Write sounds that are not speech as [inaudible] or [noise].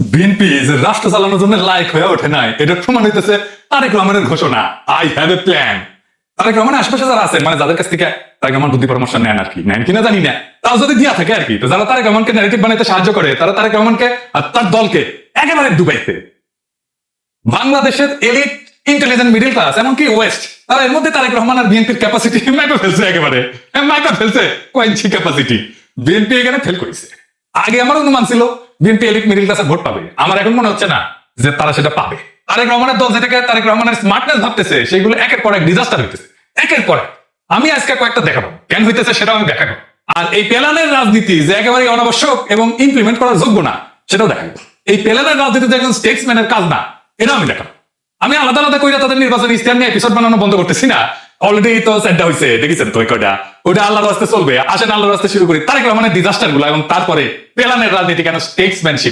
BNP যে রাষ্ট্র চালানোর জন্য লাইক হয়ে ওঠে নাই, এটা প্রমাণ হইতেছে তারেক রহমানের ঘোষণা। I have a plan Tarique Rahman আশেপাশে যারা আছেন মানে যাদের কাছ থেকে তারেক রহমান বুদ্ধি পরামর্শ নেন আর কি, নেন কিনা জানি না। তাও যদি দিয়া থাকে আর কি, তো যারা তারেক রহমানকে ন্যারেটিভ বানাইতে সাহায্য করে, তারা তারেক রহমানকে আর তার দলকে একেবারে ডুবাইতে বাংলাদেশের এলিট ইন্টেলিজেন্ট মিডিল ক্লাস এমনকি ওয়েস্ট তারা এর মধ্যে তারেক রহমান আর বিএনপির ক্যাপাসিটি মাইপে [laughs] ফেলছে একেবারে। মাইপে ফেলছে কয়েঞ্চি ক্যাপাসিটি বিএনপি এখানে ফেল করেছে। আগে আমার অনুমান ছিল, বিএনপি এলিট মিডিল ক্লাসে ভোট পাবে। আমার এখন মনে হচ্ছে না যে তারা সেটা পাবে। তারেক রহমানের দল যেটাকে তারেক রহমানের স্মার্টনেস ভাবতেছে, সেগুলো একের পর এক ডিজাস্টার হইতেছে। একের পর। আমি আজকে কয়েকটা দেখাবো। কেন হইতেছে সেটাও আমি দেখাবো। আর এই পেলানের রাজনীতি যে একেবারে অনাবশ্যক এবং ইমপ্লিমেন্ট করার যোগ্য না, সেটাও দেখাবো। এই পেলানের রাজনীতি যে একজন স্টেটসম্যানের কাজ না, এটাও আমি দেখাবো। আমি আলাদা আলাদা কইরা তাদের নির্বাচনী স্ট্যান্ড নিয়ে এপিসোড বানানো বন্ধ করতেছি না। অলরেডি তো সেটটা হয়েছে দেখেছেন তো কয়টা? ওটা আল্লাহর রাস্তে চলবে। আসেন আল্লাহর রাস্তে শুরু করি। তারেক রহমানের ডিজাস্টারগুলো এবং তারপরে পেলানের রাজনীতি কেন স্টেটসম্যানশিপ